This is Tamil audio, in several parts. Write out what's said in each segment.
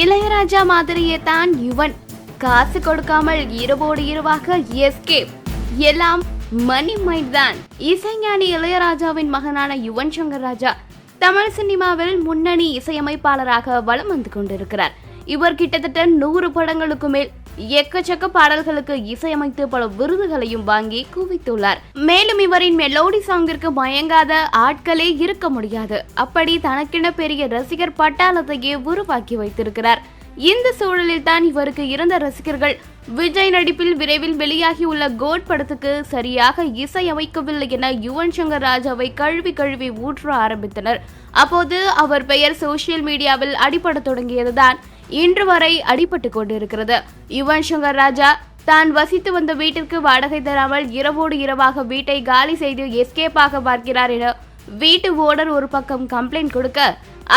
இளையராஜா மாதிரியே தான் யுவன். காசு கொடுக்காமல் இரவோடு இரவாக எஸ்கேப் எல்லாம் மணி மைண்ட் தான். இசைஞானி இளையராஜாவின் மகனான யுவன் சங்கர் ராஜா தமிழ் சினிமாவில் முன்னணி இசையமைப்பாளராக வலம் வந்து கொண்டிருக்கிறார். இவர் கிட்டத்தட்ட நூறு படங்களுக்கு மேல் எக்கச்சக்க பாடல்களுக்கு இசையமைத்து பல விருதுகளையும் வாங்கி குவித்துள்ளார். மேலும் இவரின் மெலோடி சாங்கிற்கு மயங்காத ஆட்களே இருக்க முடியாது. அப்படி தனக்கென பெரிய ரசிகர் பட்டாளத்தையே உருவாக்கி வைத்திருக்கிறார். இந்த சூழலில் தான் இவருக்கு இருந்த ரசிகர்கள் விஜய் நடிப்பில் விரைவில் வெளியாகியுள்ள கோட் படத்துக்கு சரியாக இசையமைக்கவில்லை என யுவன் சங்கர் ராஜாவை கழுவி கழுவி ஊற்ற ஆரம்பித்தனர். அப்போது அவர் பெயர் சோசியல் மீடியாவில் அடிபடத் தொடங்கியதுதான். இன்று வரை அடிபட்டு கொண்டிருக்கிறது. யுவன் சங்கர் ராஜா தான் வசித்து வந்த வீட்டிற்கு வாடகை தராமல் இரவோடு இரவாக வீட்டை காலி செய்து எஸ்கேப்பாக பார்க்கிறார் என வீட்டு ஓனர் ஒரு பக்கம் கம்ப்ளைண்ட் கொடுக்க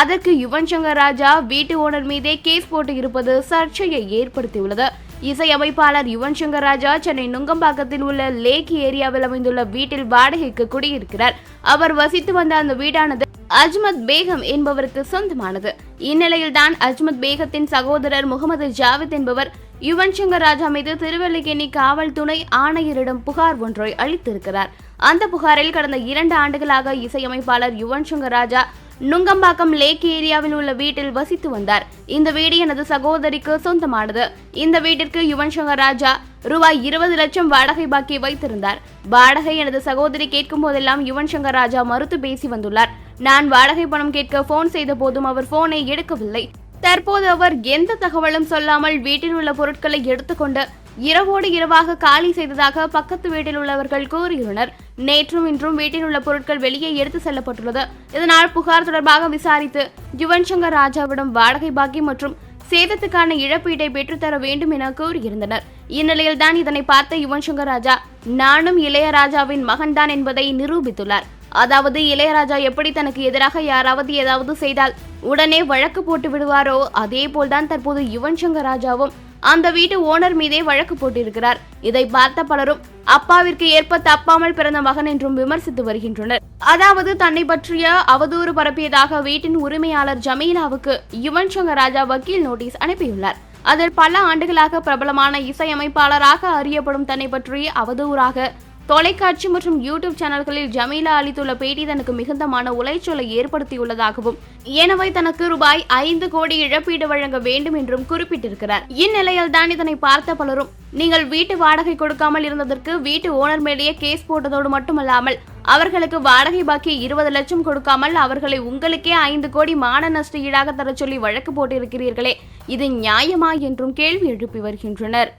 அதற்கு யுவன் சங்கர் ராஜா வீட்டு ஓனர் மீதே கேஸ் போட்டு இருப்பது சர்ச்சையை ஏற்படுத்தியுள்ளது. இசையமைப்பாளர் யுவன் சங்கர் ராஜா சென்னை நுங்கம்பாக்கத்தில் உள்ள லேக் ஏரியாவில் அமைந்துள்ள வீட்டில் வாடகைக்கு குடியிருக்கிறார். அவர் வசித்து வந்த அந்த வீடானது அஜ்மத் பேகம் என்பவருக்கு சொந்தமானது. இந்நிலையில் தான் அஜ்மத் பேகத்தின் சகோதரர் முகமது ஜாவித் என்பவர் யுவன் சங்கர் ராஜா மீது திருவல்லிக்கேணி காவல் துணை ஆணையரிடம் புகார் ஒன்றை அளித்திருக்கிறார். அந்த புகாரில் கடந்த இரண்டு ஆண்டுகளாக இசையமைப்பாளர் யுவன் சங்கர் ராஜா நுங்கம்பாக்கம் லேக் ஏரியாவில் உள்ள வீட்டில் வசித்து வந்தார். இந்த வீடு எனது சகோதரிக்கு சொந்தமானது. இந்த வீட்டிற்கு யுவன் சங்கர் ராஜா ரூபாய் இருபது லட்சம் வாடகை பாக்கி வைத்திருந்தார். வாடகை எனது சகோதரி கேட்கும் போதெல்லாம் யுவன் சங்கர் ராஜா மறுத்து பேசி வந்துள்ளார். நான் வாடகை பணம் கேட்க போன் செய்த போதும் அவர் போனை எடுக்கவில்லை. தற்போது அவர் எந்த தகவலும் சொல்லாமல் வீட்டில் உள்ள பொருட்களை எடுத்துக்கொண்டு இரவோடு இரவாக காலி செய்ததாக பக்கத்து வீட்டில் உள்ளவர்கள் கூறியுள்ளனர். நேற்றும் இன்றும் வீட்டில் உள்ள பொருட்கள் வெளியே எடுத்து செல்லப்பட்டுள்ளது. இதனால் புகார் தொடர்பாக விசாரித்து யுவன் சங்கர் ராஜாவிடம் வாடகை பாக்கி மற்றும் சேதத்துக்கான இழப்பீட்டை பெற்றுத்தர வேண்டும் என கூறியிருந்தனர். இந்நிலையில் தான் இதனை பார்த்த யுவன் சங்கர் ராஜா நானும் இளையராஜாவின் மகன்தான் என்பதை நிரூபித்துள்ளார். அதாவது இளையராஜா எப்படி தனக்கு எதிராக யாராவது ஏதாவது செய்தால் உடனே வழக்கு போட்டு விடுவாரோ அதே போல்தான் தற்போது யுவன் சங்கர் ராஜாவும் அந்த வீட்டு ஓனர் மீதே வழக்கு போட்டிருக்கிறார். இதை பார்த்த பலரும் அப்பாவிற்கு ஏற்ப தப்பாமல் பிறந்த மகன் என்றும் விமர்சித்து வருகின்றனர். அதாவது தன்னை பற்றிய அவதூறு பரப்பியதாக வீட்டின் உரிமையாளர் ஜமீலாவுக்கு யுவன் சங்கர் ராஜா வக்கீல் நோட்டீஸ் அனுப்பியுள்ளார். அதில் பல ஆண்டுகளாக பிரபலமான இசையமைப்பாளராக அறியப்படும் தன்னை பற்றி அவதூறாக தொலைக்காட்சி மற்றும் யூடியூப் சேனல்களில் ஜமீலா அளித்துள்ள பேட்டி தனக்கு மிகுந்த மன உளைச்சலை ஏற்படுத்தியுள்ளதாகவும் எனவே தனக்கு ரூபாய் ஐந்து கோடி இழப்பீடு வழங்க வேண்டும் என்றும் குறிப்பிட்டிருக்கிறார். இந்நிலையில் தான் இதனை பார்த்த பலரும் நீங்கள் வீட்டு வாடகை கொடுக்காமல் இருந்ததற்கு வீட்டு ஓனர் மேலேயே கேஸ் போட்டதோடு மட்டுமல்லாமல் அவர்களுக்கு வாடகை பாக்கி இருபது லட்சம் கொடுக்காமல் அவர்களை உங்களுக்கே ஐந்து கோடி மான நஷ்ட ஈடாக தரச் சொல்லி வழக்கு போட்டிருக்கிறீர்களே இது நியாயமா? என்றும் கேள்வி எழுப்பி வருகின்றனர்.